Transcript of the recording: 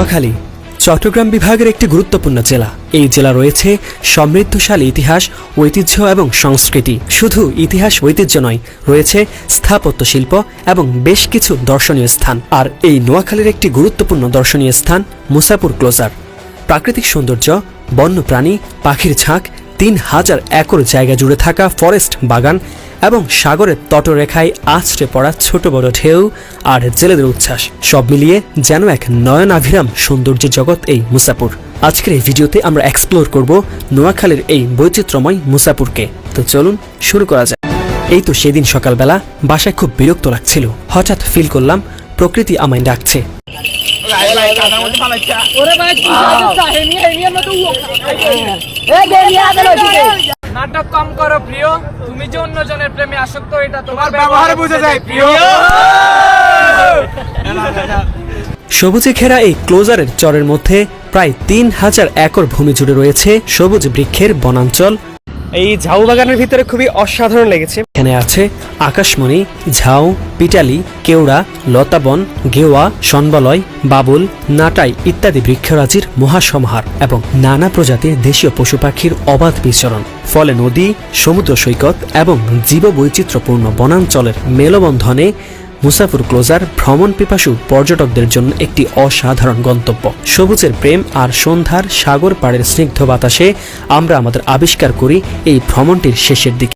নোয়াখালী, চট্টগ্রাম বিভাগের একটি গুরুত্বপূর্ণ জেলা। এই জেলা রয়েছে সমৃদ্ধশালী ইতিহাস, ঐতিহ্য এবং সংস্কৃতি। শুধু ইতিহাস ঐতিহ্য নয়, রয়েছে স্থাপত্য শিল্প এবং বেশ কিছু দর্শনীয় স্থান। আর এই নোয়াখালীর একটি গুরুত্বপূর্ণ দর্শনীয় স্থান মুসাপুর ক্লোজার। প্রাকৃতিক সৌন্দর্য বন্য প্রাণী পাখির ঝাঁক তিন হাজার একর জায়গা জুড়ে থাকা ফরেস্ট বাগান এবং সাগরের তটরেখায় আছড়ে পড়া ছোট বড় ঢেউ আর জেলেদের উচ্ছ্বাস। সব মিলিয়ে যেন এক নয়নাভিরাম সৌন্দর্যের জগৎ এই মুসাপুর। আজকের এই ভিডিওতে আমরা এক্সপ্লোর করব নোয়াখালীর এই বৈচিত্র্যময় মুসাপুরকে। তো চলুন শুরু করা যাক। এই তো সেদিন সকালবেলা বাসায় খুব বিরক্ত লাগছিল। হঠাৎ ফিল করলাম প্রকৃতি আমায় ডাকছে। ওরে নাটক কম করো প্রিয়। তুমি যে অন্যজনের প্রেমে আসক্ত এটা তোমার ব্যবহারে বুঝে যায় প্রিয়। সবুজে ঘেরা এই ক্লোজারের চরের মধ্যে প্রায় তিন হাজার একর ভূমি জুড়ে রয়েছে সবুজ বৃক্ষের বনাঞ্চল। এই ঝাউ বাগানের ভিতরে খুবই অসাধারণ লেগেছে। এখানে আছে আকাশমণি, ঝাউ, পিটালি, কেওড়া, লতাবন, গেওয়া, সনবলয়, বাবুল, নাটাই ইত্যাদি বৃক্ষরাজির মহাসমাহার এবং নানা প্রজাতির দেশীয় পশু পাখির অবাধ বিচরণ। ফলে নদী, সমুদ্র সৈকত এবং জীববৈচিত্র্যপূর্ণ বনাঞ্চলের মেলবন্ধনে মুসাফুর ক্লোজার ভ্রমণ পিপাসু পর্যটকদের জন্য একটি অসাধারণ গন্তব্য। সবুজের প্রেম আর সন্ধ্যার সাগর পাড়ের স্নিগ্ধ বাতাসে আমরা আমাদের আবিষ্কার করি এই ভ্রমণটির শেষের দিকে।